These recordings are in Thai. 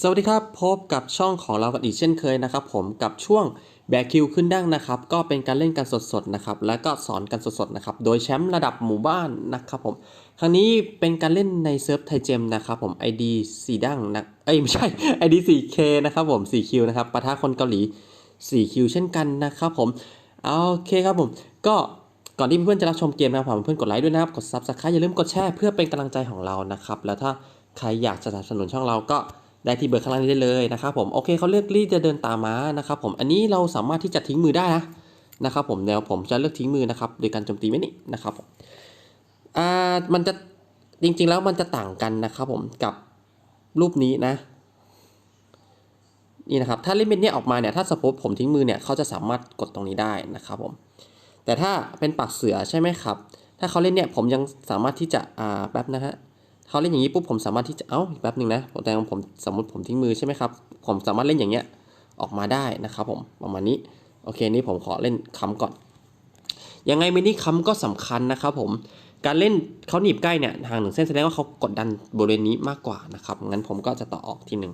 สวัสดีครับ พบกับช่องของเรากันอีกเช่นเคยนะครับผมกับช่วงแบคิวขึ้นดั้งนะครับ ก็เป็นการเล่นกันสดๆนะครับ แล้วก็สอนกันสดๆนะครับ โดยแชมป์ระดับหมู่บ้านนะครับผม ครั้งนี้เป็นการเล่นในเซิร์ฟไทเจมนะครับผม ID 4ดั้งนะ เอ้ยไม่ใช่ ID 4K นะครับผม 4Q นะครับปะทะคนเกาหลี 4Q เช่นกันนะครับผม โอเคครับผม ก็ก่อนที่เพื่อนๆจะรับชมเกมนะครับผมเพื่อนกดไลค์ด้วยนะครับ กด Subscribe อย่าลืมกดแชร์เพื่อเป็นกำลังใจของเรานะครับ แล้วถ้าใครอยากจะสนับสนุนช่องเราก็ ได้ที่เบอร์ข้างล่างนี้ได้เลยนะครับผมโอเคเขาเลือกรีดจะเดินตามม้านะครับผมอันนี้เราสามารถที่จะทิ้งมือได้นะนะครับผมแนวผมจะเลือกทิ้งมือนะครับโดยการโจมตีไม่นี่นะครับผมอ่ามันจะจริงๆแล้วมันจะต่างกันนะครับผมกับรูปนี้นะนี่นะครับถ้าเล่นเป็นนี้ออกมาเนี่ยถ้าสมมติผมทิ้งมือเนี่ยเขาจะสามารถกดตรงนี้ได้นะครับผมแต่ถ้าเป็นปากเสือใช่ไหมครับ ถ้าเขาเล่นเนี่ยผมยังสามารถที่จะอ่าแป๊บนะฮะ เขาเล่นอย่างนี้ปุ๊บผมสามารถที่จะเอ้าอีกแป๊บหนึ่งนะผมแต่ของผมสมมติผมทิ้งมือใช่ไหมครับผมสามารถเล่นอย่างเงี้ยออกมาได้นะครับผมประมาณนี้โอเคนี่ผมขอเล่นค้ำก่อน ยังไงมินิค้ำก็สำคัญนะครับผมการเล่นเขาหนีบใกล้เนี่ยห่างหนึ่งเส้นแสดงว่าเขากดดันบริเวณนี้มากกว่านะครับงั้นผมก็จะต่อออกทีหนึ่ง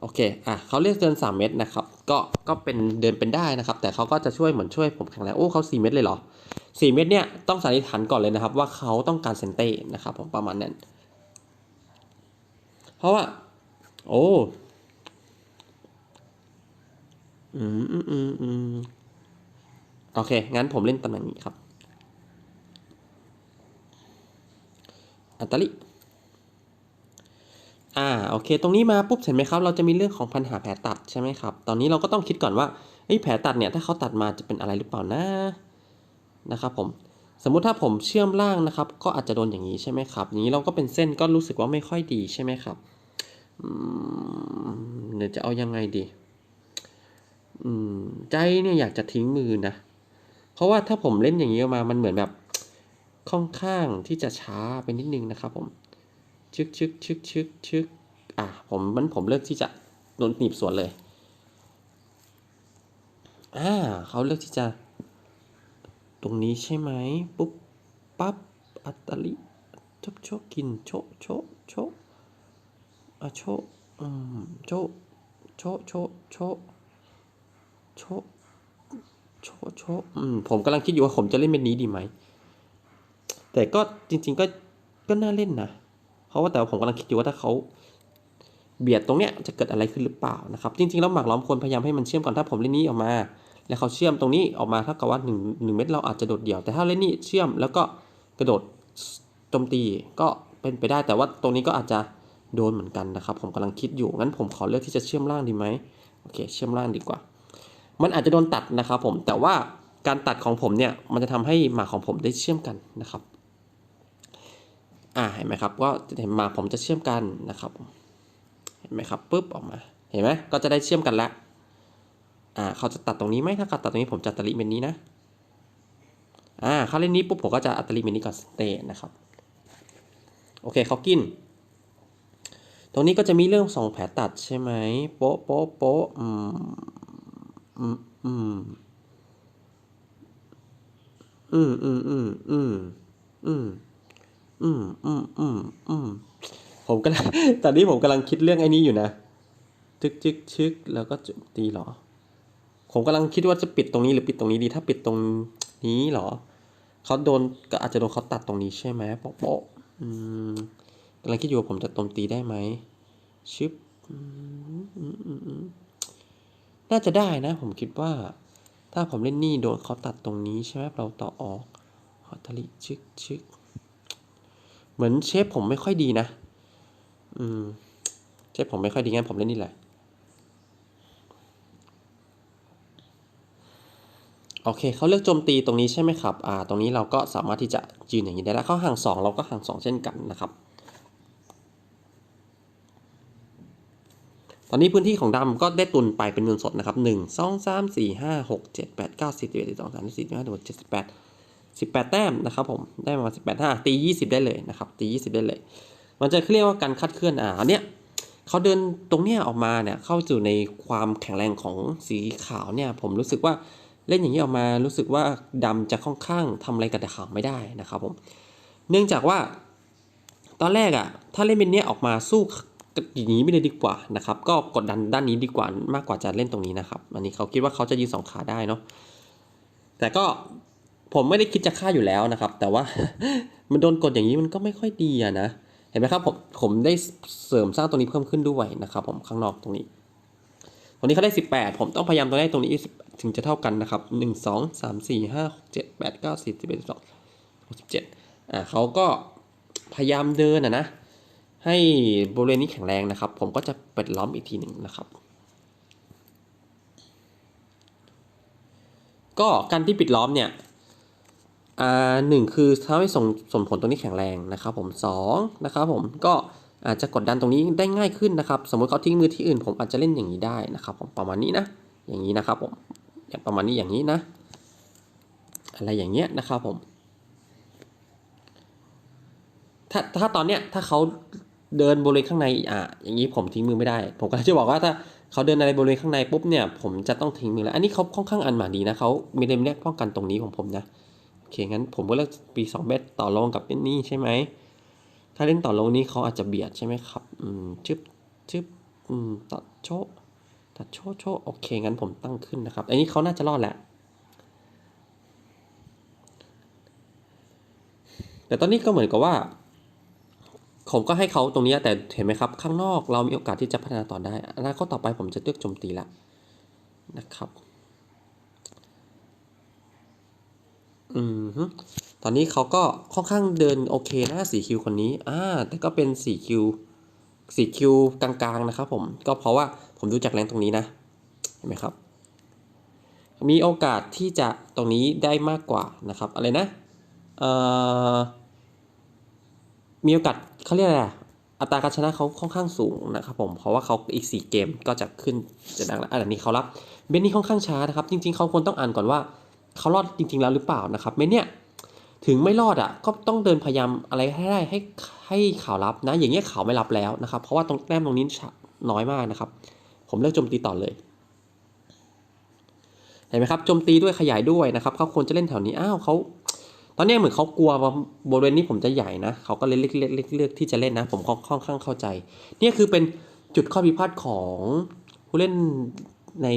โอเค อะเขาเรียกเดิน3 เมตรนะครับ ก็ ก็เป็นเดินเป็นได้นะครับ แต่เขาก็จะช่วยเหมือนช่วยผมแข็งแรง โอ้เขา4 เมตรเลยเหรอ 4 เม็ดเนี่ยต้องสันนิษฐานก่อนเลยนะครับ ว่าเขาต้องการเซนเต้นะครับผมประมาณนั้น เพราะว่า โอ้ อืมอืมอืมอืมโอเค งั้นผมเล่นตำแหน่งนี้ครับ อัตตลิ อ่าโอเค ตรงนี้มาปุ๊บเห็นไหมครับ เราจะมีเรื่องของปัญหาแผลตัดใช่ไหมครับ ตอนนี้เราก็ต้องคิดก่อนว่าเฮ้แผลตัดเนี่ยถ้าเขาตัดมาจะเป็นอะไรหรือเปล่านะนะครับผมสมมุติถ้าผมเชื่อมล่างนะครับ ก็อาจจะโดนอย่างนี้ใช่ไหมครับอย่างนี้เราก็เป็นเส้นก็รู้สึกว่าไม่ค่อยดีใช่ไหมครับเดี๋ยวจะเอายังไงดีอืมใจเนี่ยอยากจะทิ้งมือนะ เพราะว่าถ้าผมเล่นอย่างนี้ออกมามันเหมือนแบบค่อนข้างที่จะช้าไปนิดนึงนะครับผม ชึกชึกชึกชึกชึกอะผมมันผมเลือกที่จะโดนหนีบสวนเลยอ่าเขาเลือกที่จะ ตรงนี้ใช่ไหมปุ๊บปั๊บอัตลิชบโชกกินโชโชโชอะโชอืมโชโชโชโชโชโชโชอืมผมกำลังคิดอยู่ว่าผมจะเล่นเป็นนี้ดีไหม แต่ก็จริง ๆ ก็ก็น่าเล่นนะ เพราะว่าแต่ผมกำลังคิดอยู่ว่าถ้าเขาเบียดตรงเนี้ยจะเกิดอะไรขึ้นหรือเปล่านะครับจริงๆแล้วหมากล้อมคนพยายามให้มันเชื่อมก่อนถ้าผมเล่นนี้ออกมา แล้วเขาเชื่อมตรงนี้ออกมาเท่ากับว่า1 1เม็ดเราอาจจะโดดเดี่ยว แต่ถ้าเล่นนี่เชื่อมแล้วก็กระโดดโจมตีก็เป็นไปได้ แต่ว่าตรงนี้ก็อาจจะโดนเหมือนกันนะครับ ผมกำลังคิดอยู่งั้นผมขอเลือกที่จะเชื่อมล่างดีไหมโอเค เชื่อมล่างดีกว่า มันอาจจะโดนตัดนะครับผมแต่ว่าการตัดของผมเนี่ยมันจะทำให้หมากของผมได้เชื่อมกันนะครับ อ่าเห็นไหมครับก็เห็นมาผมจะเชื่อมกันนะครับเห็นไหมครับปุ๊บออกมาเห็นไหมก็จะได้เชื่อมกันแล้วอ่าเขาจะตัดตรงนี้ไหมถ้าเขาตัดตรงนี้ผมจะอัตลิเมนนี้นะอ่าเขาเล่นนี้ปุ๊บผมก็จะอัตลิเมนนี้ก่อนสเตนะครับโอเคเขากิน ตรงนี้ก็จะมีเรื่องสองแผลตัดใช่ไหมโป๊ะโป๊ะโป๊ะอืมอืมอืมอืมอืมอืมอืม อืมอืมอืมอืมผมกำลังตอนนี้ผมกำลังคิดเรื่องไอ้นี้อยู่นะจึกจึกชึกแล้วก็จุตีหรอ ผมกำลังคิดว่าจะปิดตรงนี้หรือปิดตรงนี้ดี ถ้าปิดตรงนี้เหรอ เขาโดนก็อาจจะโดนเขาตัดตรงนี้ใช่ไหมโป๊ะโป๊ะอืมกำลังคิดอยู่ว่าผมจะโจมตีได้ไหมชึบอืมอืมอืมอืมน่าจะได้นะ ผมคิดว่า ถ้าผมเล่นนี่โดนเขาตัดตรงนี้ใช่ไหมเราต่อออกฮอตลิชึกชึก เหมือนเชฟผมไม่ค่อยดีนะ อืม เชฟผมไม่ค่อยดีงั้นผมเล่นนี่แหละ โอเค เขาเลือกโจมตีตรงนี้ใช่ไหมครับ อ่า ตรงนี้เราก็สามารถที่จะยืนอย่างนี้ได้แล้วเขาห่างสองเราก็ห่างสองเช่นกันนะครับ ตอนนี้พื้นที่ของดำก็ได้ตุนไปเป็นเงินสดนะครับหนึ่งสองสามสี่ห้าหกเจ็ดแปดเก้าสิบเอ็ดสิบสองสามสิบสี่ห้าหกเจ็ดสิบแปด สิบแปดแต้มนะครับผมได้มาสิบแปดห้าตียี่สิบได้เลยนะครับตียี่สิบได้เลย มันจะเรียกว่าการคัดเคลื่อนอ่าอันเนี้ยเขาเดินตรงเนี้ยออกมาเนี่ยเข้าสู่ในความแข็งแรงของสีขาวเนี่ยผมรู้สึกว่าเล่นอย่างนี้ออกมารู้สึกว่าดำจะค่อนข้างทำอะไรกับแต่ขาวไม่ได้นะครับผมเนื่องจากว่า ตอนแรกอะ่ะถ้าเล่นเป็นเนี้ยออกมาสู้ก็อย่างนี้ไม่ได้ดีกว่านะครับก็กดดันด้านนี้ดีกว่ามากกว่าจะเล่นตรงนี้นะครับ อันนี้เขาคิดว่าเขาจะยืนสองขาได้เนาะแต่ก็ ผมไม่ได้คิดจะฆ่าอยู่แล้วนะครับ แต่ว่ามันโดนกดอย่างนี้มันก็ไม่ค่อยดีอะนะ เห็นไหมครับผมผมได้เสริมสร้างตรงนี้เพิ่มขึ้นด้วยนะครับ ผมข้างนอกตรงนี้ ตรงนี้เขาได้ 18 ผมต้องพยายามตัวได้ตรงนี้ถึงจะเท่ากันนะครับ 1 2 3 4 5 6 7 8 9 10 11 12 67อ่าเขาก็พยายามเดินอะนะ ให้บริเวณนี้แข็งแรงนะครับ ผมก็จะปิดล้อมอีกทีหนึ่งนะครับก็การที่ปิดล้อมเนี่ย อ่าหนึ่งคือทำให้ส่งส่งผลตรงนี้แข็งแรงนะครับผมสองนะครับผมก็อาจจะกดดันตรงนี้ได้ง่ายขึ้นนะครับ สมมติเขาทิ้งมือที่อื่น ผมอาจจะเล่นอย่างนี้ได้นะครับผมประมาณนี้นะ อย่างนี้นะครับผมอย่างประมาณนี้อย่างนี้นะ อะไรอย่างเงี้ยนะครับผมถ้าถ้าตอนเนี้ยถ้าเขาเดินบริเวณข้างในอะอย่างนี้ผมทิ้งมือไม่ได้ ผมก็จะบอกว่าถ้าเขาเดินอะไรบริเวณข้างในปุ๊บเนี่ยผมจะต้องทิ้งมือแล้ว อันนี้เขาค่อนข้างอันหมาดีนะเขามีเลมเนียป้องกันตรงนี้ของผมนะ เคงั้นผมก็เลือกปีสองเบสต่อรองกับเป็นนี่ใช่ไหมถ้าเล่นต่อรองนี้เขาอาจจะเบียดใช่ไหมครับอืมชึบชึบอืมตัดโชตัดโชโชโอเคงั้นผมตั้งขึ้นนะครับ อันนี้เขาน่าจะรอดแหละแต่ตอนนี้ก็เหมือนกับว่า ผมก็ให้เขาตรงนี้แต่เห็นไหมครับ ข้างนอกเรามีโอกาสที่จะพัฒนาต่อได้อนาคตต่อไปผมจะเลือกโจมตีละนะครับ อืมตอนนี้เขาก็ค่อนข้างเดินโอเคนะสีคิวคนนี้ อ่า แต่ก็เป็นสีคิวสีคิวกลางๆนะครับผม ก็เพราะว่าผมดูจากแรงตรงนี้นะ เห็นไหมครับ มีโอกาสที่จะตรงนี้ได้มากกว่านะครับ อะไรนะ เอ่อ มีโอกาสเขาเรียกอะไรอะอัตราการชนะเขาค่อนข้างสูงนะครับผม เพราะว่าเขาอีก 4 เกมก็จะขึ้นจะดังแล้วอันนี้เขารับ เบนนี่ค่อนข้างช้านะครับ จริงๆ เขาควรต้องอ่านก่อนว่า เขารอดจริง ๆ แล้วหรือเปล่านะครับไม่เนี่ยถึงไม่รอดอะก็ต้องเดินพยายามอะไรให้ได้ให้ให้ข่าวรับนะ อย่างเงี้ยข่าวไม่รับแล้วนะครับ เพราะว่าตรงแต้มตรงนี้น้อยมากนะครับ ผมเลือกโจมตีต่อเลยเห็นไหมครับโจมตีด้วยขยายด้วยนะครับเขาควรจะเล่นแถวนี้อ้าวเขาตอนเนี้ยเหมือนเขากลัวว่าบริเวณนี้ผมจะใหญ่นะเขาก็เลยเลือกเลือกเลือกเลือกที่จะเล่นนะ ผมค่อนข้างเข้าใจเนี่ยคือเป็นจุดข้อพิพาทของผู้เล่น ใน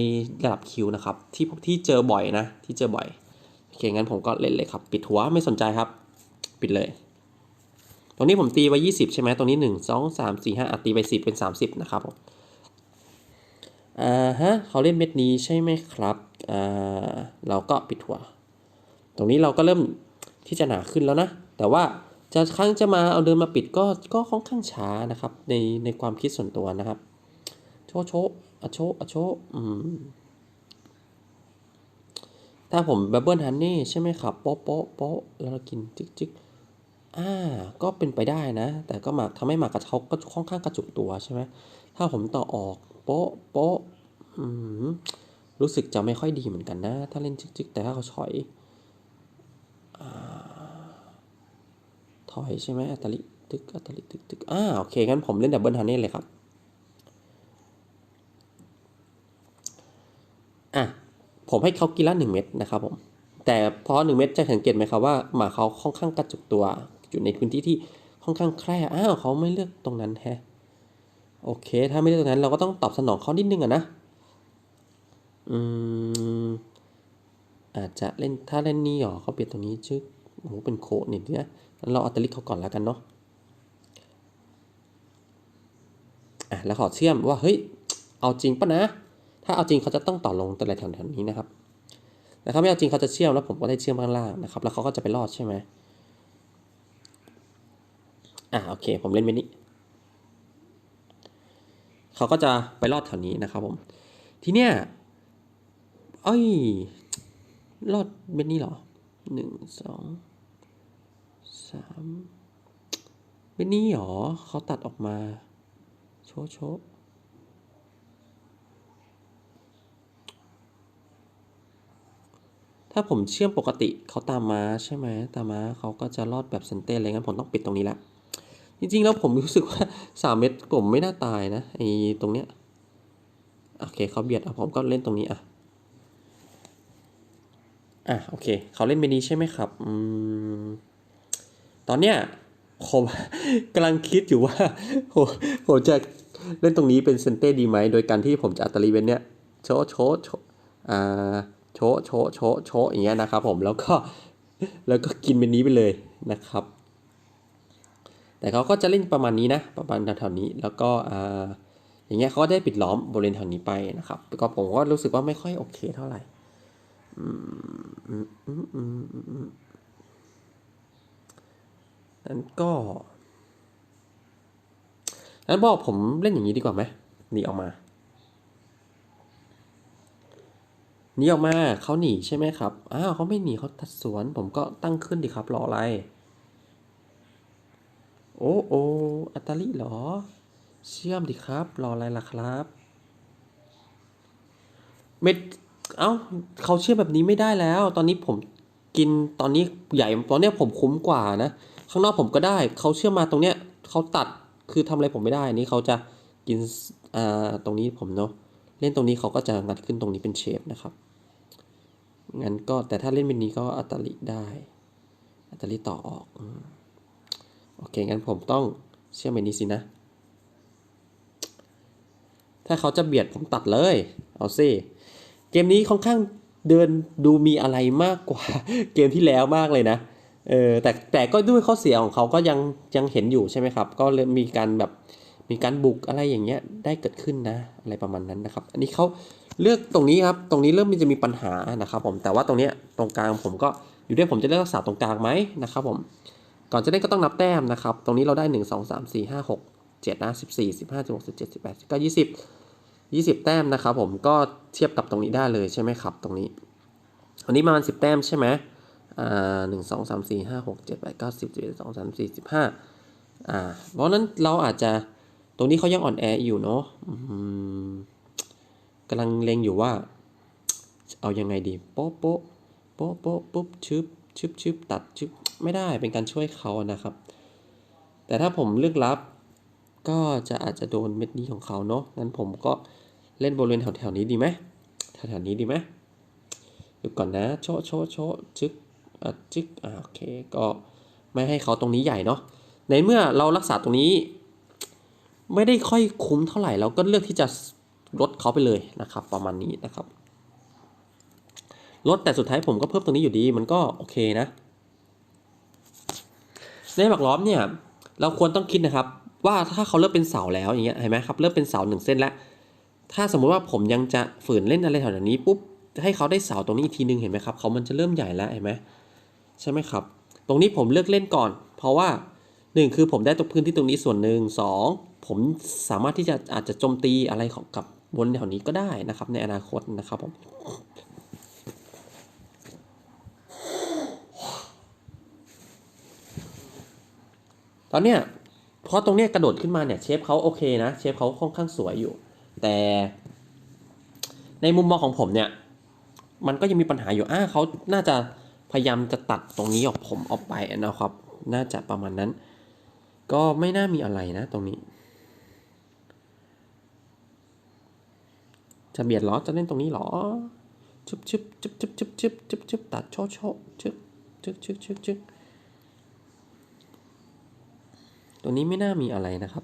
ระดับคิวนะครับ ที่พวกที่เจอบ่อยนะ ที่เจอบ่อยโอเคงั้นผมก็เล่นเลยครับ ปิดหัวไม่สนใจครับ ปิดเลย ตรงนี้ผมตีไว้ 20 ใช่ไหมตรงนี้ 1 2 3 4 5อะตีไป 10 เป็น 30 นะครับผมอ่าฮะเขาเล่นเม็ดนี้ใช่ไหมครับอ่าเราก็ปิดหัว ตรงนี้เราก็เริ่มที่จะหนาขึ้นแล้วนะ แต่ว่าจะครั้งจะมาเอาเดินมาปิดก็ก็ค่อนข้างช้านะครับ ในในความคิดส่วนตัวนะครับ โชโช อโชอโชอืมถ้าผมบับเบิลฮันนี่ใช่ไหมครับโป๊ะโป๊ะโป๊ะแล้วเรากินจิกจิกอ่า ก็เป็นไปได้นะ แต่ก็หมากทำให้หมากกระเขาก็ค่อนข้างกระจุกตัวใช่ไหมถ้าผมต่อออกโป๊ะโป๊ะอืมรู้สึกจะไม่ค่อยดีเหมือนกันนะ ถ้าเล่นจิกจิกแต่ถ้าเขาถอยอถอยใช่ไหมอัตลิตึกอัตลิตึกตึกอ่าโอเคงั้นผมเล่นดับเบิลฮันนี่เลยครับ อะผมให้เขากินละหนึ่งเม็ดนะครับผมแต่พอหนึ่งเม็ดจะสังเกตไหมครับว่าหมาเขาค่อนข้างกระจุกตัวอยู่ในพื้นที่ที่ค่อนข้างแคร่อ้าวเขาไม่เลือกตรงนั้นแฮะโอเค ถ้าไม่เลือกตรงนั้น เราก็ต้องตอบสนองเขานิดนึงอะนะอืมอาจจะเล่นถ้าเล่นนี่หรอเขาเปลี่ยนตรงนี้ชื่อโอ้โหเป็นโคนิดเนี่ยเราเอาตะลิกเขาก่อนแล้วกันเนาะอะแล้วขอเชื่อมว่าเฮ้ยเอาจริงปะนะ ถ้าเอาจริงเขาจะต้องต่อลงแต่ละแถวๆนี้นะครับ แต่ถ้าไม่เอาจริงเขาจะเชื่อมแล้วผมก็ได้เชื่อมข้างล่างนะครับ แล้วเขาก็จะไปรอดใช่ไหมอ่าโอเค ผมเล่นเมนี้เขาก็จะไปรอดแถวนี้นะครับ ผม ทีเนี้ยเอ้ยรอดเมนี้เหรอหนึ่งสองสามเมนี้เหรอเขาตัดออกมา โชว์โชว์ ถ้าผมเชื่อมปกติเขาตามมาใช่ไหมตามมาเขาก็จะรอดแบบเซนเต้อะไรงั้นผมต้องปิดตรงนี้ละจริงๆแล้วผมรู้สึกว่าสามเม็ดผมไม่น่าตายนะไอ้ตรงเนี้ยโอเคเขาเบียดอะผมก็เล่นตรงนี้อะอะโอเคเขาเล่นเมนี้ใช่ไหมครับอืมตอนเนี้ยผมกำลังคิดอยู่ว่าผมผมจะเล่นตรงนี้เป็นเซนเต้ดีไหม โดยการที่ผมจะอัตลีเวนเนี้ยโชโชะโชะอ่าะโชะโชะโชะอย่างเงี้ยนะครับผมแล้วก็แล้วก็กินเป็นนี้ไปเลยนะครับ แต่เขาก็จะเล่นประมาณนี้นะ ประมาณแถวๆนี้แล้วก็อ่าอย่างเงี้ยเขาก็ได้ปิดล้อมบริเวณแถวนี้ไปนะครับก็ผมก็รู้สึกว่าไม่ค่อยโอเคเท่าไหร่อืมอืมอืมอืมอืมอืมนั้นก็นั้นบอกผมเล่นอย่างนี้ดีกว่าไหมหนีออกมา หนีออกมาเขาหนีใช่ไหมครับ อ้าวเขาไม่หนีเขาตัดสวน ผมก็ตั้งขึ้นดีครับรออะไร โอ้โออัตาลิเหรอ เชื่อมดิครับ รออะไรล่ะครับ เม็ด เอ้าเขาเชื่อมแบบนี้ไม่ได้แล้ว ตอนนี้ผมกินตอนนี้ใหญ่ตอนเนี้ยผมคุ้มกว่านะ ข้างนอกผมก็ได้ เขาเชื่อมมาตรงเนี้ยเขาตัดคือทำอะไรผมไม่ได้นนี้เขาจะกิน อ่า ตรงนี้ผมเนาะ เล่นตรงนี้เขาก็จะงัดขึ้นตรงนี้เป็นเชฟนะครับงั้นก็แต่ถ้าเล่นเป็นนี้ก็อัตลิได้ อัตลิต่อออกโอเคงั้นผมต้องเชื่อมเป็นนี้สินะ ถ้าเขาจะเบียดผมตัดเลย เอาสิเกมนี้ค่อนข้างเดินดูมีอะไรมากกว่าเกมที่แล้วมากเลยนะเออแต่แต่ก็ด้วยข้อเสียของเขาก็ยังยังเห็นอยู่ใช่ไหมครับ ก็มีการแบบ มีการบุกอะไรอย่างเงี้ยได้เกิดขึ้นนะอะไรประมาณนั้นนะครับ อันนี้เขาเลือกตรงนี้ครับ ตรงนี้เริ่มมีจะมีปัญหานะครับ ผม แต่ว่าตรงเนี้ยตรงกลางผมก็อยู่ด้วยผมจะเลือกรักษาตรงกลางไหมนะครับ ผม ก่อนจะเล่นก็ต้องนับแต้มนะครับ ตรงนี้เราได้ 1 2 3 4 5 6 7นะ14 15 16 17 18 19 20 20 แต้มนะครับผมก็เทียบกับตรงนี้ได้เลยใช่ไหมครับ ตรงนี้อันนี้ประมาณ10 แต้มใช่ไหมอ่าหนึ่งสองสามสี่ห้าหกเจ็ดแปดเก้าสิบสิบเอ็ดสองสามสี่สิบห้าอ่าเพราะฉะนั้นเราอาจจะ ตรงนี้เขายังอ่อนแออยู่เนาะกำลังเล็งอยู่ว่า เอายังไงดีโป๊ะโป๊ะโป๊ะโป๊ะปุ๊บชึบชึบชึบตัดชึบไม่ได้เป็นการช่วยเขานะครับ แต่ถ้าผมเลือกรับ ก็จะอาจจะโดนเม็ดนี้ของเขาเนาะงั้นผมก็เล่นบริเวณแถวๆนี้ดีไหมแถวๆนี้ดีไหมดูก่อนนะโชะโชะโชะจึกอะจึกอ่าโอเคก็ไม่ให้เขาตรงนี้ใหญ่เนาะในเมื่อเรารักษาตรงนี้ ไม่ได้ค่อยคุ้มเท่าไหร่เราก็เลือกที่จะลดเขาไปเลยนะครับ ประมาณนี้นะครับลดแต่สุดท้ายผมก็เพิ่มตรงนี้อยู่ดีมันก็โอเคนะ ในหมักล้อมเนี่ย เราควรต้องคิดนะครับ ว่าถ้าเขาเริ่มเป็นเสาแล้วอย่างเงี้ยเห็นไหมครับเริ่มเป็นเสาหนึ่งเส้นแล้ว ถ้าสมมุติว่าผมยังจะฝืนเล่นอะไรแถวนี้ปุ๊บให้เขาได้เสาตรงนี้อีกทีนึงเห็นไหมครับเขามันจะเริ่มใหญ่แล้วเห็นไหมใช่ไหมครับ ตรงนี้ผมเลือกเล่นก่อน เพราะว่าหนึ่งคือผมได้ตรงพื้นที่ตรงนี้ส่วนหนึ่งสอง ผมสามารถที่จะอาจจะโจมตีอะไรของกับบนแถวนี้ก็ได้นะครับ ในอนาคตนะครับผมตอนเนี้ยเพราะตรงเนี้ยกระโดดขึ้นมาเนี่ยเชฟเขาโอเคนะเชฟเขาค่อนข้างสวยอยู่ แต่ในมุมมองของผมเนี่ย มันก็ยังมีปัญหาอยู่อ่าเขาน่าจะพยายามจะตัดตรงนี้ออกผมออกไปนะครับ น่าจะประมาณนั้น ก็ไม่น่ามีอะไรนะตรงนี้ จะเบียดหรอ จะเล่นตรงนี้หรอชึบชึบชึบชึบชึบชึบชึบชึบตัดโชโชชึบชึบชึบชึบชึบตัวนี้ไม่น่ามีอะไรนะครับ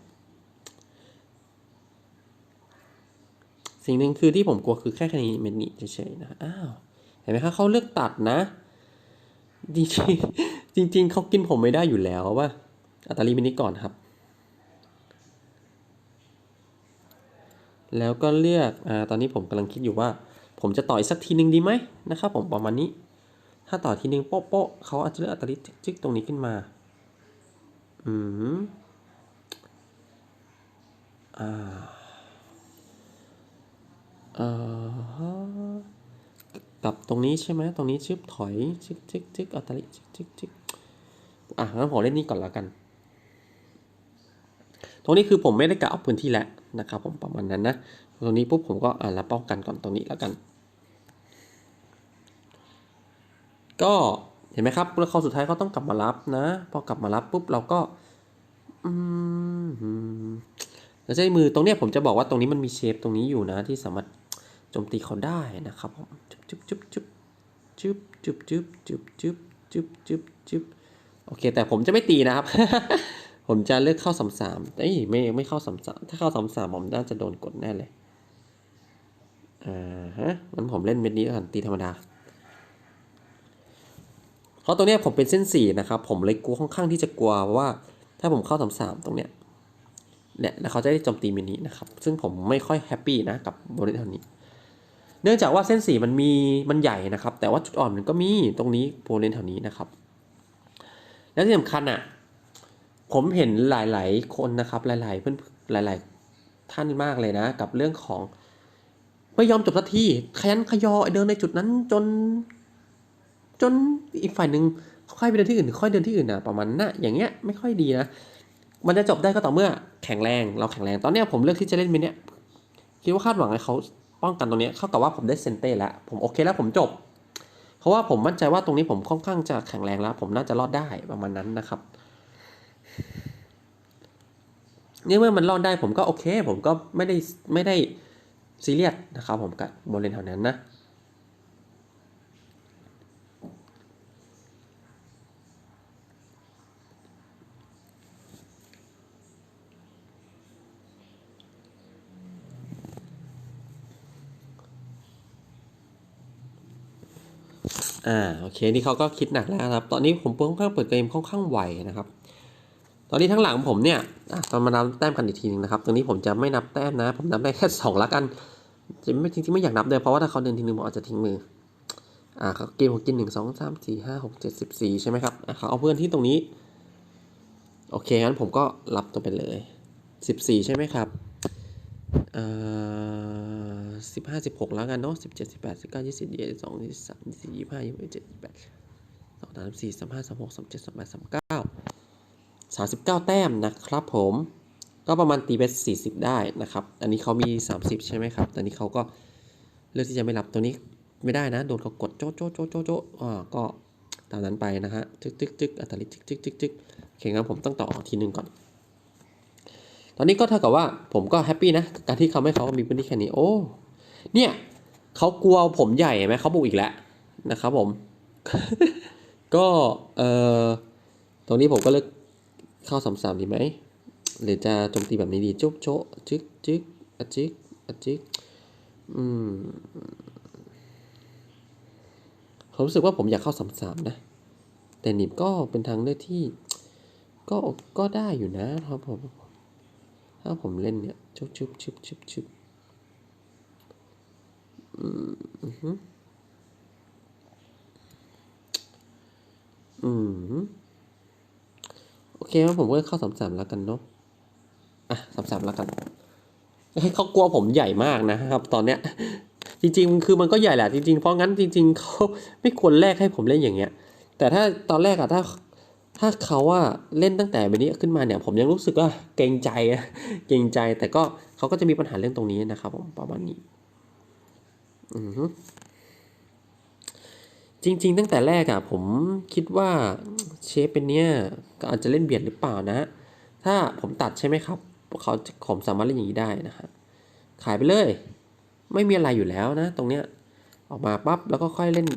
สิ่งหนึ่งคือที่ผมกลัวคือแค่คดีเมนิเฉยๆนะ อ้าว เห็นไหมครับเขาเลือกตัดนะ จริงๆจริงๆเขากินผมไม่ได้อยู่แล้วว่าอัตาลีมินิก่อนครับ แล้วก็เลือกอ่าตอนนี้ผมกำลังคิดอยู่ว่า ผมจะต่อยสักทีหนึ่งดีไหมนะครับผมประมาณนี้ ถ้าต่อทีหนึ่งโป๊ะโป๊ะเขาอาจจะเลือกอัตราลีจิกตรงนี้ขึ้นมา อืมอ่าเอ่อกับตรงนี้ใช่ไหมตรงนี้ชึบถอยชึกชึกชึกอัตลิชึกชึกชึกอะงั้นผมเล่นนี่ก่อนแล้วกัน ตรงนี้คือผมไม่ได้กะเอาพื้นที่แล้ว นะครับผมประมาณนั้นนะตรงนี้ปุ๊บผมก็อ่าแล้วป้องกันก่อนตรงนี้แล้วกัน ก็เห็นไหมครับแล้วเขาสุดท้ายเขาต้องกลับมารับนะ พอกลับมารับปุ๊บเราก็อืมแล้วใช้มือตรงเนี้ยผมจะบอกว่าตรงนี้มันมีเชฟตรงนี้อยู่นะ ที่สามารถโจมตีเขาได้นะครับผมจุ๊บจุ๊บจุ๊บจุ๊บจุ๊บจุ๊บจุ๊บจุ๊บจุ๊บจุ๊บจุ๊บจุ๊บโอเค แต่ผมจะไม่ตีนะครับ ผมจะเลือกเข้าสามสามเอ้ยไม่ไม่เข้าสามสามถ้าเข้าสามสามผมน่าจะโดนกดแน่เลยอ่าฮะงั้นผมเล่นเม็ดนี้ก่อนตีธรรมดาเพราะตรงเนี้ยผมเป็นเส้นสี่นะครับผมเลยกลัวค่อนข้างที่จะกลัวว่า ถ้าผมเข้าสามสามตรงเนี้ยเนี่ยแล้วเขาจะได้โจมตีเม็ดนี้นะครับ ซึ่งผมไม่ค่อยแฮปปี้นะกับโบนัสเท่านี้ เนื่องจากว่าเส้นสีมันมีมันใหญ่นะครับ แต่ว่าจุดอ่อนมันก็มีตรงนี้โบเลนแถวนี้นะครับ แล้วที่สำคัญอะ ผมเห็นหลาย ๆ คนนะครับ หลาย ๆ เพื่อนหลาย ๆ ท่านมากเลยนะ กับเรื่องของไม่ยอมจบสักทีขยันขยอเดินในจุดนั้นจน จนอีกฝ่ายหนึ่งค่อยไปเดินที่อื่นค่อยเดินที่อื่นนะประมาณน่ะอย่างเงี้ยไม่ค่อยดีนะมันจะจบได้ก็ต่อเมื่อแข็งแรงเราแข็งแรงตอนเนี้ยผมเลือกที่จะเล่นเมนเนี้ยคิดว่าคาดหวังให้เขาป้องกันตรงนี้เข้ากับว่าผมได้เซนเต้แล้วผมโอเคแล้วผมจบ เพราะว่าผมมั่นใจว่าตรงนี้ผมค่อนข้างจะแข็งแรงแล้ว ผมน่าจะรอดได้ประมาณนั้นนะครับ เนี่ยเมื่อมันรอดได้ผมก็โอเค ผมก็ไม่ได้ไม่ได้ซีเรียสนะครับผมกับบริเวณแถวนั้นนะอ่าโอเคนี่เขาก็คิดหนักแล้วนะครับ ตอนนี้ผมค่อนข้างเปิดเกมค่อนข้างไวนะครับ ตอนนี้ทั้งหลังผมเนี่ยตอนมานับแต้มกันอีกทีนึงนะครับตรงนี้ผมจะไม่นับแต้มนะ ผมนับได้แค่สองละกันจะไม่จริงๆไม่อยากนับเลยเพราะว่าถ้าเขาเดินทีนึงผมอาจจะทิ้งมืออ่าเขาเกมผมกินหนึ่งสองสามสี่ห้าหกเจ็ดสิบสี่ใช่ไหมครับอะเขาเอาเพื่อนที่ตรงนี้ โอเคงั้นผมก็รับตัวไปเลยสิบสี่ใช่ไหมครับอ่าสิบห้าสิบหกแล้วกันเนาะสิบเจ็ดสิบแปดสิบเก้ายี่สิบยี่สิบสองยี่สิบสามยี่สิบสี่ยี่สิบห้ายี่สิบหกยี่สิบเจ็ดยี่สิบแปดสองสามสี่สามห้าสามหกสามเจ็ดสามแปดสามเก้า 39 แต้มนะครับผม ก็ประมาณตีไป40 ได้นะครับ อันนี้เขามี 30 ใช่ไหมครับ ตอนนี้เขาก็เลือกที่จะไม่รับตัวนี้ไม่ได้นะ โดนเขากดโจ๊ะโจ๊ะโจ๊ะโจ๊ะโจ๊ะอ่าก็ตามนั้นไปนะฮะจึ๊กจึ๊กจึ๊กอัตลิจึ๊กจึ๊กจึ๊กจึ๊กโอเคงั้นผมต้องต่อทีหนึ่งก่อน ตอนนี้ก็เท่ากับว่าผมก็แฮปปี้นะกับการที่เขาไม่เขามีพื้นที่แค่นี้ โอ้ เนี่ยเขากลัวผมใหญ่ไหมเขาบุกอีกแล้วนะครับผม ก็เอ่อตรงนี้ผมก็เลือก เข้าสามสามดีไหม หรือจะโจมตีแบบนี้ดี จุ๊บโจะจึ๊กจึ๊กอจึ๊กอจึ๊กอืมผมรู้สึกว่าผมอยากเข้าสามสามนะ แต่หนิบก็เป็นทางเลือกที่ ก็ก็ได้อยู่นะครับผมถ้าผมเล่นเนี่ย ชุบชุบชุบชุบชุบอืมอือหืออืม โอเคงั้นผมก็เข้าสามสามแล้วกันเนาะอะสามสามแล้วกันให้เขากลัวผมใหญ่มากนะครับ ตอนเนี้ย จริงๆคือมันก็ใหญ่แหละจริงๆเพราะงั้นจริง ๆเขาไม่ควรแลกให้ผมเล่นอย่างเงี้ย แต่ถ้าตอนแรกอะถ้าถ้าเขาว่าเล่นตั้งแต่แบบนี้ขึ้นมาเนี่ย ผมยังรู้สึกว่าเกรงใจอะเกรงใจแต่ก็เขาก็จะมีปัญหาเรื่องตรงนี้นะครับผมประมาณนี้ อือฮึ จริง ๆ ตั้งแต่แรกอะผมคิดว่าเชฟเป็นเนี่ยก็อาจจะเล่นเบียดหรือเปล่านะ ถ้าผมตัดใช่ไหมครับ เขาผมสามารถเล่นอย่างนี้ได้นะฮะขายไปเลย ไม่มีอะไรอยู่แล้วนะ ตรงเนี้ยออกมาปั๊บแล้วก็ค่อยเล่น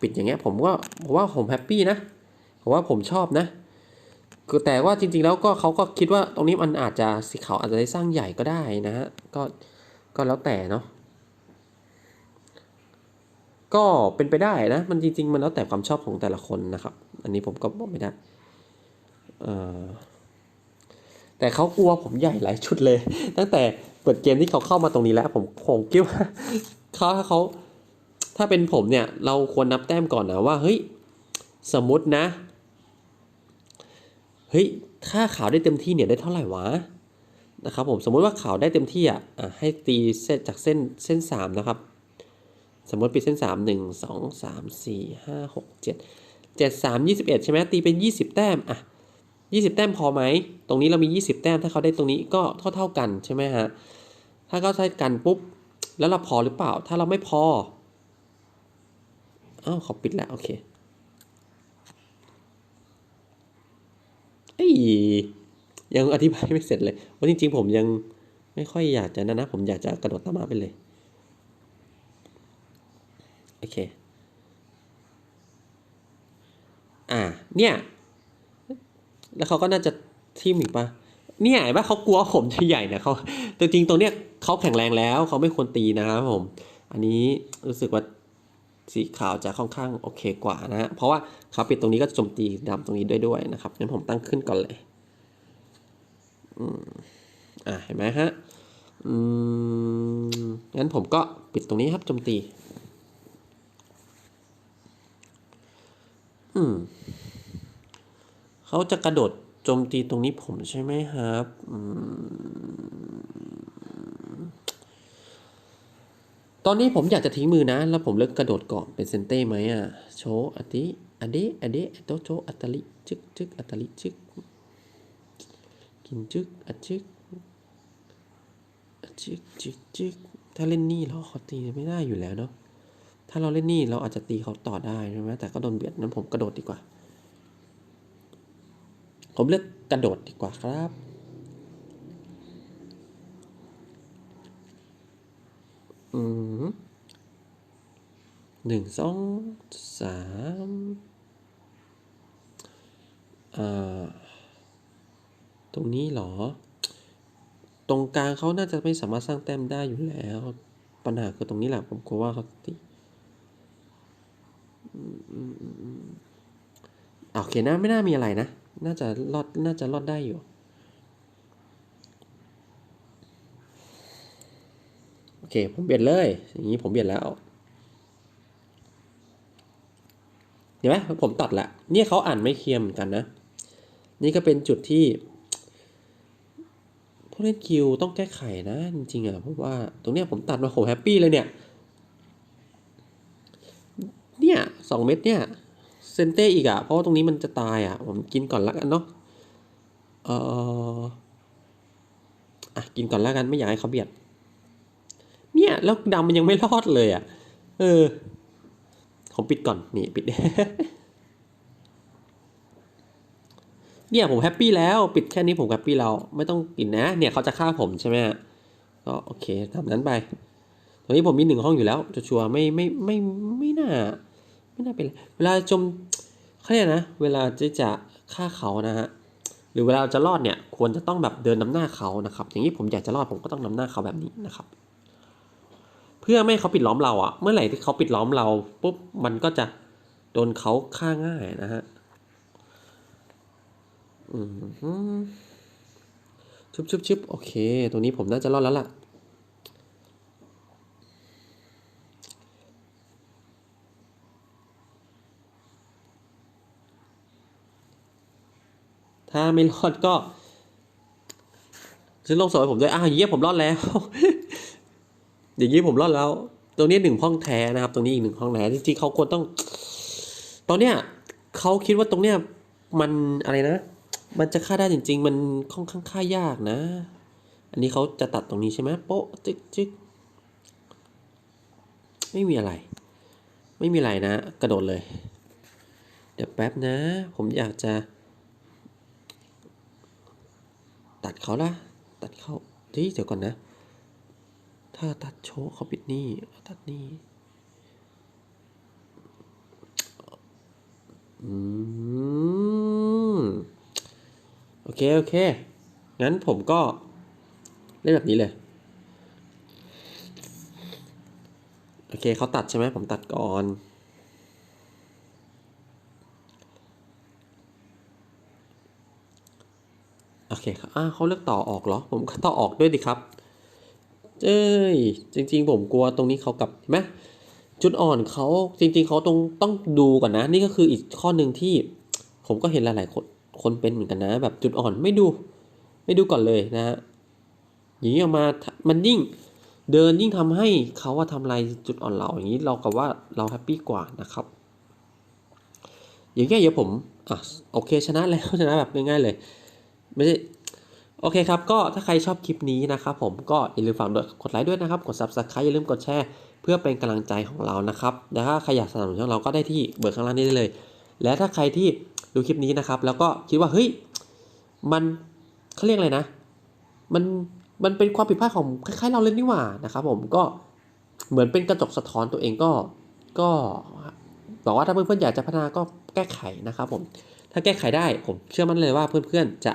ปิดอย่างเงี้ย ผมก็ผมว่าผมแฮปปี้นะผมว่าผมชอบนะคือแต่ว่าจริง ๆ แล้วก็เขาก็คิดว่าตรงนี้มันอาจจะสีขาวอาจจะได้สร้างใหญ่ก็ได้นะฮะก็ก็แล้วแต่เนาะ ก็เป็นไปได้นะ มันจริง ๆ มันแล้วแต่ความชอบของแต่ละคนนะครับ อันนี้ผมก็บอกไม่ได้แต่เขากลัวผมใหญ่หลายชุดเลย ตั้งแต่เปิดเกมที่เขาเข้ามาตรงนี้แล้ว ผมผมคิดว่าเขาถ้าเขาถ้าเป็นผมเนี่ย เราควรนับแต้มก่อนนะว่าเฮ้ยสมมตินะเฮ้ยถ้าขาวได้เต็มที่เนี่ยได้เท่าไหร่วะนะครับผมสมมติว่าขาวได้เต็มที่อะอะให้ตีเส้นจากเส้นเส้นสามนะครับ สมมติปิดเส้นสามหนึ่งสองสามสี่ห้าหกเจ็ดเจ็ดสามยี่สิบเอ็ดใช่ไหมตีเป็นยี่สิบแต้มอะยี่สิบแต้มพอไหม ตรงนี้เรามียี่สิบแต้มถ้าเขาได้ตรงนี้ก็เท่าเท่ากันใช่ไหมฮะ ถ้าเขาเท่ากันปุ๊บ แล้วเราพอหรือเปล่า ถ้าเราไม่พออ้าวเขาปิดแล้ว โอเคเอ้ยยังอธิบายไม่เสร็จเลยว่าจริง ๆ ผมยังไม่ค่อยอยากจะนะนะ ผมอยากจะกระโดดตามมาไปเลย โอเค อ่า เนี่ย แล้วเขาก็น่าจะทิมอีกปะเนี่ยเห็นปะเขากลัวผมจะใหญ่เนี่ยเขาแต่จริงตรงเนี้ยเขาแข็งแรงแล้วเขาไม่ควรตีนะครับผม อันนี้รู้สึกว่าสีขาวจะค่อนข้างโอเคกว่านะฮะ เพราะว่าเขาปิดตรงนี้ก็จะโจมตีดำตรงนี้ด้วยด้วยนะครับงั้นผมตั้งขึ้นก่อนเลย อืม อะเห็นไหมฮะ อืม งั้นผมก็ปิดตรงนี้ครับโจมตี อืม เขาจะกระโดดโจมตีตรงนี้ผมใช่ไหมครับอืมตอนนี้ผมอยากจะทิ้งมือนะ แล้วผมเลือกกระโดดเก่อนเป็นเซนเต้ไหมอะ โชอัติอันเดอันเดโตโชอัตลิจึกจึกอัตลิจึกกินจึกอัจึกอัจึกจึกจึกถ้าเล่นนี่เราเขาตีไม่ได้อยู่แล้วเนาะ ถ้าเราเล่นนี่เราอาจจะตีเขาต่อได้ใช่ไหมแต่ก็โดนเบียดนั้นผมกระโดดดีกว่า ผมเลือกกระโดดดีกว่าครับอืมหนึ่งสองสามอ่า ตรงนี้เหรอ ตรงกลางเขาน่าจะไม่สามารถสร้างแต้มได้อยู่แล้ว ปัญหาคือตรงนี้แหละผมกลัวว่าเขาตี โอเคนะไม่น่ามีอะไรนะ น่าจะรอด น่าจะรอดได้อยู่ โอเค ผมเบียดเลย อย่างนี้ผมเบียดแล้ว เห็นไหมผมตัดละเนี่ยเขาอ่านไม่เคลียร์เหมือนกันนะ นี่ก็เป็นจุดที่ผู้เล่นคิวต้องแก้ไขนะ จริงๆอะเพราะว่าตรงเนี้ยผมตัดมาผมแฮปปี้เลยเนี่ย เนี่ย สองเม็ดเนี่ยเซนเต้อีกอะ่ะ เพราะว่าตรงนี้มันจะตายอะ่ะ ผมกินก่อนละกันเนาะเอออะกินก่อนละกันไม่อยากให้เขาเบียด เนี่ยแล้วดำมันยังไม่รอดเลยอะ่ะ เออผมปิดก่อนนี่ปิดเนี่ยผมแฮปปี้แล้วปิดแค่นี้ผมแฮปปี้แล้วไม่ต้องกินนะ เนี่ยเขาจะฆ่าผมใช่ไหมฮะก็โอเคตามนั้นไปตอนนี้ผมมีหนึ่งห้องอยู่แล้วชัวร์ไม่ไม่ไม่ไม่น่า ไม่น่าเป็นเวลาจมเขาเรียกนะ เวลาจะจะฆ่าเขานะฮะหรือเวลาจะรอดเนี่ยควรจะต้องแบบเดินนำหน้าเขานะครับ อย่างนี้ผมอยากจะรอดผมก็ต้องนำหน้าเขาแบบนี้นะครับ เพื่อไม่ให้เขาปิดล้อมเราอะเมื่อไหร่ที่เขาปิดล้อมเราปุ๊บมันก็จะโดนเขาฆ่าง่ายนะฮะอืมชุบชุบชุบโอเค ตรงนี้ผมน่าจะรอดแล้วล่ะ ถ้าไม่รอดก็ซื้อลงสวยผมด้วยอ้าวอย่างนี้ผมรอดแล้วอย่างนี้ผมรอดแล้ว ตรงนี้หนึ่งห้องแท้นะครับ ตรงนี้อีกหนึ่งห้องแท้จริงๆเขาควรต้อง ตอนเนี้ยเขาคิดว่าตรงเนี้ยมันอะไรนะ มันจะฆ่าได้จริง ๆ มันค่อนข้างฆ่ายากนะ อันนี้เขาจะตัดตรงนี้ใช่ไหมโป๊ะจึ๊กจึ๊กไม่มีอะไร ไม่มีอะไรนะ กระโดดเลย เดี๋ยวแป๊บนะ ผมอยากจะ ตัดเขาละตัดเขาเฮ้ยเดี๋ยวก่อนนะ ถ้าตัดโชว์เขาปิดนี่ตัดนี่อืมโอเค โอเค งั้นผมก็ เล่นแบบนี้เลย โอเคเขาตัดใช่ไหมผมตัดก่อน โอ เคครับอ่าเขาเลือกต่อออกเหรอ ผมก็ต่อออกด้วยดิครับ เอ้ย จริง ๆ ผมกลัวตรงนี้เขากลับเห็นไหมจุดอ่อนเขาจริง ๆเขาตรงต้องดูก่อนนะ นี่ก็คืออีกข้อหนึ่งที่ผมก็เห็นหลายๆคนคนเป็นเหมือนกันนะ แบบจุดอ่อนไม่ดู ไม่ดูก่อนเลยนะฮะอย่างนี้ออกมามันยิ่งเดินยิ่งทำให้เขาว่าทำลายจุดอ่อนเราอย่างนี้เรากับว่าเราแฮปปี้กว่านะครับ อย่างเงี้ยเดี๋ยวผมอะโอเคชนะแล้วชนะแบบง่ายๆเลย ไม่ใช่โอเคครับ ก็ถ้าใครชอบคลิปนี้นะครับผมก็อย่าลืมฝากด้วยกดไลค์ด้วยนะครับ กด subscribe อย่าลืมกดแชร์ เพื่อเป็นกำลังใจของเรานะครับแล้วถ้าใครอยากสนับสนุนช่องเราก็ได้ที่เบอร์ข้างล่างนี้ได้เลย และถ้าใครที่ดูคลิปนี้นะครับ แล้วก็คิดว่าเฮ้ยมันเขาเรียกอะไรนะ มันมันเป็นความผิดพลาดของคล้ายๆเราเล่นนี่หว่านะครับผมก็เหมือนเป็นกระจกสะท้อนตัวเองก็ก็บอกว่าถ้าเพื่อนๆอยากจะพัฒนาก็แก้ไขนะครับผมถ้าแก้ไขได้ผมเชื่อมั่นเลยว่าเพื่อนๆจะ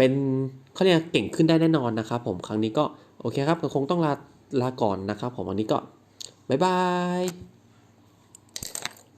เป็นเขาเรียกเก่งขึ้นได้แน่นอนนะครับ ผมครั้งนี้ก็โอเคครับก็คงต้องลาลาก่อนนะครับ ผมวันนี้ก็บ๊ายบาย